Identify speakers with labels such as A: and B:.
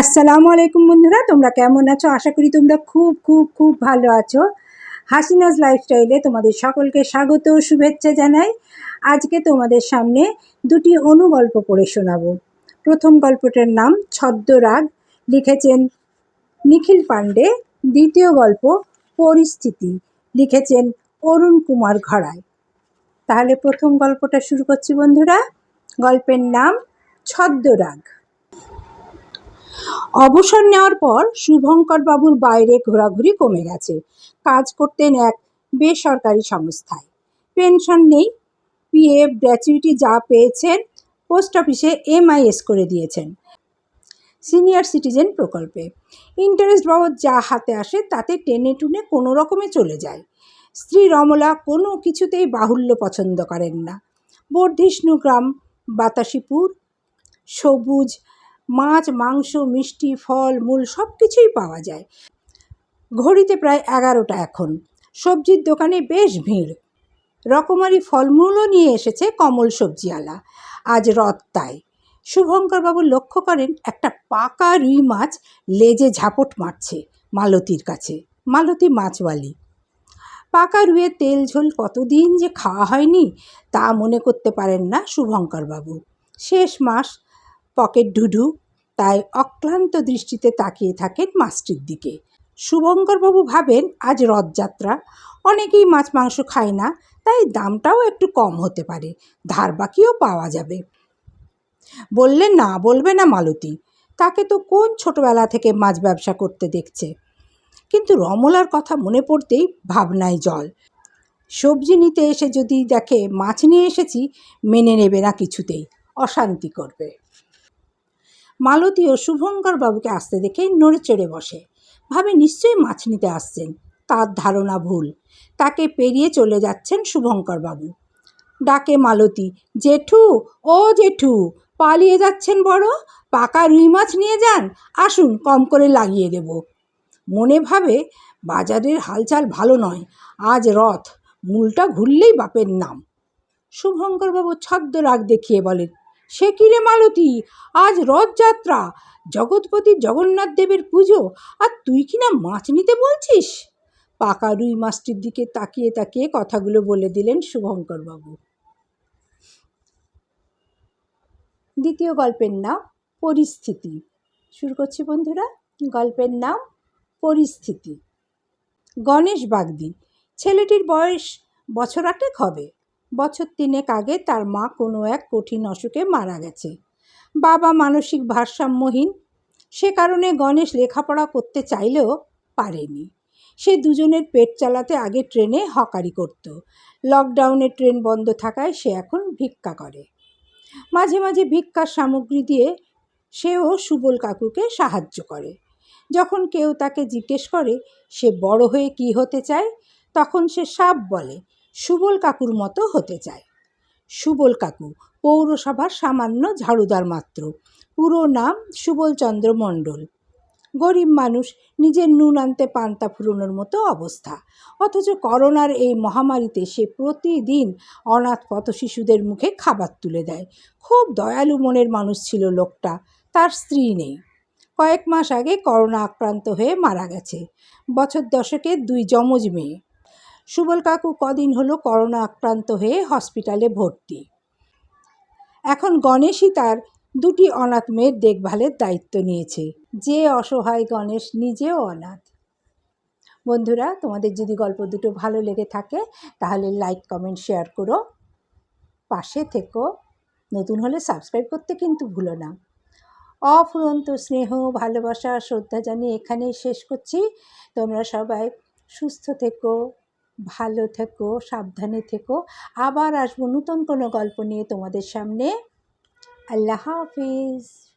A: আসসালামু আলাইকুম বন্ধুরা, তোমরা কেমন আছো? আশা করি তোমরা খুব খুব খুব ভালো আছো। হাসিনাজ লাইফস্টাইলে তোমাদের সকলকে স্বাগত ও শুভেচ্ছা জানাই। আজকে তোমাদের সামনে দুটি অনুগল্প পড়ে শোনাবো। প্রথম গল্পটার নাম ছদ্মরাগ, লিখেছেন নিখিল পাণ্ডে। দ্বিতীয় গল্প পরিস্থিতি, লিখেছেন অরুণ কুমার ঘড়ায় তাহলে প্রথম গল্পটা শুরু করছি বন্ধুরা। গল্পের নাম ছদ্মরাগ। অবসর নেওয়ার পর শুভঙ্কর বাবুর বাইরে ঘোরাঘুরি কমে গেছে। কাজ করতেন এক বেসরকারি সংস্থায়। পেনশন নেই, পিএফ, গ্র্যাচুইটি যা পেয়েছেন, পোস্ট অফিসে এমআইএস করে দিয়েছেন। সিনিয়র সিটিজেন প্রকল্পে। ইন্টারেস্ট বাবদ যা হাতে আসে তাতে টেনে টুনে কোনো রকমে চলে যায়। স্ত্রী রমলা কোনো কিছুতেই বাহুল্য পছন্দ করেন না। বর্ধিষ্ণু গ্রাম, বাতাসিপুর, সবুজ মাছ, মাংস, মিষ্টি, ফল, মূল সব কিছুই পাওয়া যায়। ঘড়িতে প্রায় এগারোটা এখন। সবজির দোকানে বেশ ভিড়। রকমারি ফলমূলও নিয়ে এসেছে কমল সবজিওয়ালা। আজ রথ তাই। শুভঙ্করবাবু লক্ষ্য করেন একটা পাকা রুই মাছ লেজে ঝাপট মারছে মালতীর কাছে। মালতী মাছওয়ালি। পাকা রুয়ে তেল ঝোল কতদিন যে খাওয়া হয়নি তা মনে করতে পারেন না শুভঙ্করবাবু। শেষ মাস পকেট ঢুঢু তাই অক্লান্ত দৃষ্টিতে তাকিয়ে থাকেন মাছটির দিকে। শুভঙ্করবাবু ভাবেন, আজ রথযাত্রা, অনেকেই মাছ মাংস খায় না, তাই দামটাও একটু কম হতে পারে, ধার বাকিও পাওয়া যাবে। বললে না, বলবে না মালতী, তাকে তো কোন ছোটবেলা থেকে মাছ ব্যবসা করতে দেখছে? কিন্তু রমলার কথা মনে পড়তেই ভাবনায় জল। সবজি নিতে এসে যদি দেখে, মাছ নিয়ে এসেছি, মেনে নেবে না কিছুতেই, অশান্তি করবে। মালতী ও শুভঙ্কর বাবুকে আসতে দেখে নড়ে চড়ে বসে। ভাবে নিশ্চয়ই মাছ নিতে আসছেন। তার ধারণা ভুল। তাকে পেরিয়ে চলে যাচ্ছেন শুভঙ্কর বাবু। ডাকে মালতী, জেঠু, ও জেঠু, পালিয়ে যাচ্ছেন বড়? পাকা রুই মাছ নিয়ে যান। আসুন, কম করে লাগিয়ে দেব। মনে ভাবে বাজারের হালচাল ভালো নয়। আজ রথ, মূলটা ঘুরলেই বাপের নাম। শুভঙ্করবাবু ছদ্ম রাগ দেখিয়ে বলেন সে কি রে মালতী? আজ রথযাত্রা। জগৎপতি জগন্নাথ দেবের পুজো। আর তুই কি না মাছ নিতে বলছিস? পাকা রুই মাছটির দিকে তাকিয়ে তাকিয়ে কথাগুলো বলে দিলেন শুভঙ্করবাবু। দ্বিতীয় গল্পের নাম পরিস্থিতি। শুরু করছি বন্ধুরা। গল্পের নাম পরিস্থিতি। গণেশ বাগদি। ছেলেটির বয়স বছর আটেক হবে। বছর তিনেক আগে তার মা কোনো এক কঠিন অসুখে মারা গেছে। বাবা মানসিক ভারসাম্যহীন। সে কারণে গণেশ লেখাপড়া করতে চাইলেও পারেনি। সে দুজনের পেট চালাতে আগে ট্রেনে হকারি করত। লকডাউনে ট্রেন বন্ধ থাকায় সে এখন ভিক্ষা করে। মাঝে মাঝে ভিক্ষার সামগ্রী দিয়ে সেও সুবল কাকুকে সাহায্য করে। যখন কেউ তাকে জিজ্ঞেস করে, সে বড় হয়ে কি হতে চায়? তখন সে সাপ বলে সুবল কাকুর মতো হতে চায়। সুবল কাকু পৌরসভার সামান্য ঝাড়ুদার মাত্র। পুরো নাম সুবলচন্দ্র মণ্ডল। গরিব মানুষ নিজের নুন আনতে পান্তা ফুরোনোর মতো অবস্থা। অথচ করোনার এই মহামারীতে সে প্রতিদিন অনাথ পথ শিশুদের মুখে খাবার তুলে দেয়। খুব দয়ালু মনের মানুষ ছিল লোকটা, তার স্ত্রী নেই। কয়েক মাস আগে করোনা আক্রান্ত হয়ে মারা গেছে। বছর দশকের দুই যমজ মেয়ে। সুবল কাকু কদিন হলো করোনা আক্রান্ত হয়ে হসপিটালে ভর্তি। এখন গণেশই তার দুটি অনাথ মেয়ের দেখভালের দায়িত্ব নিয়েছে। যে অসহায় গণেশ নিজেও অনাথ। বন্ধুরা, তোমাদের যদি গল্প দুটো ভালো লেগে থাকে, তাহলে লাইক কমেন্ট শেয়ার করো। পাশে থেকো। নতুন হলে সাবস্ক্রাইব করতে কিন্তু ভুলো না। অফুরন্ত স্নেহ, ভালোবাসা, শ্রদ্ধা জানিয়ে এখানেই শেষ করছি। তোমরা সবাই সুস্থ থেকো। ভালো থেকো সাবধানে থেকো। আবার আসব নতুন কোনো গল্প নিয়ে তোমাদের সামনে। আল্লাহ হাফিজ।